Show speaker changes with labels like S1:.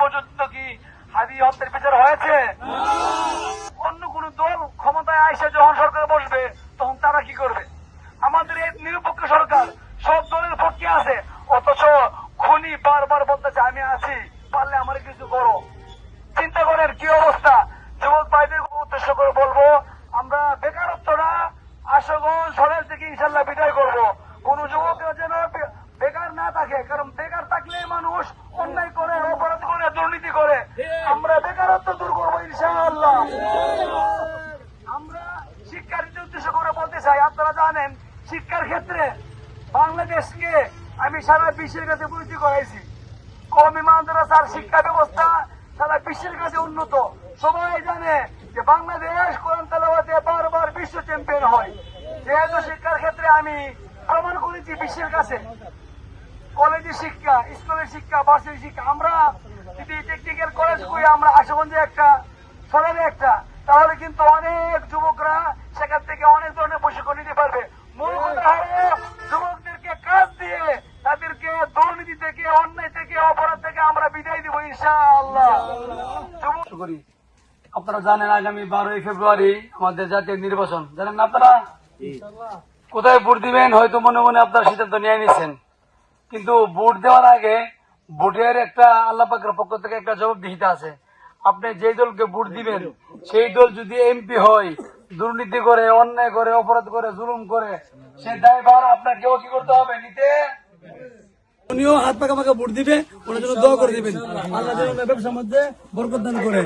S1: পর্যন্ত কি হাবি হত্যার বিচার হয়েছে? অন্য কোন দল ক্ষমতায় আইসে যখন সরকার বসবে, তখন তারা কি করবে? আমাদের এই নিরপেক্ষ সরকার সব দলের পক্ষে আছে, অথচ খুনি বারবার বলতেছে, আমি আছি, পারলে আমার কিছু করো। চিন্তা করেন কি অবস্থা? যুবক ভাইদের উদ্দেশ্য করে বলব, আমরা বেকারত্বরা আশাগঞ্জ সরেজ থেকে ইনশাল্লাহ বিদায় করব। কোন যুবকের যেন বেকার না থাকে, কারণ আমরা বেকারত্ব দূর করব, ইনশাআল্লাহ। আমরা শিক্ষার্থীদের উদ্দেশ্য করে বলতে চাই, আপনারা জানেন, শিক্ষার ক্ষেত্রে বাংলাদেশকে আমি সারা বিশ্বের কাছে পরিচয় করাইছি। কমি মাদ্রাসার শিক্ষা ব্যবস্থা সারা বিশ্বের কাছে উন্নত। সবাই জানে যে বাংলাদেশ কোরআন তালাবাতে বারবার বিশ্ব চ্যাম্পিয়ন হয়। যেহেতু শিক্ষার ক্ষেত্রে আমি প্রমাণ করেছি বিশ্বের কাছে। কলেজের শিক্ষা, স্কুলের শিক্ষা, বার্ষিক শিক্ষা, আমরা করি আমরা আশুগঞ্জে একটা সরালে একটা তাহলে কিন্তু অনেক যুবকরা সেখান থেকে অনেক ধরনের প্রশিক্ষণ নিতে পারবে। মূল কথা হলো যুবকদেরকে কাজ দিয়ে তাদেরকে দুর্নীতি থেকে অন্যায় থেকে অপরাধ থেকে আমরা বিদায় দিব ইনশাআল্লাহ। করি আপনারা জানেন আগামী বারোই ফেব্রুয়ারি আমাদের জাতীয় নির্বাচন। জানেন না আপনারা? কোথায় ভোট দিবেন? হয়তো মনে মনে আপনার সিদ্ধান্ত নিয়ে নিচ্ছেন কিন্তু ভোট দেওয়ার আগে ভোটের একটা আল্লাপাকের পক্ষ থেকে একটা জবাবদিহিতা আছে। আপনি যেই দলকে ভোট দিবেন সেই দল যদি এমপি হয় দুর্নীতি করে অন্যায় করে অপরাধ করে জুলুম করে সে দায়ভার আপনাকেও কি করতে হবে নিতে? উনিও হাত পাকা পাকা ভোট দিবে ওনার জন্য দোয়া করে দিবেন। আল্লাহ যেন ব্যবসার মধ্যে বরকদান করে।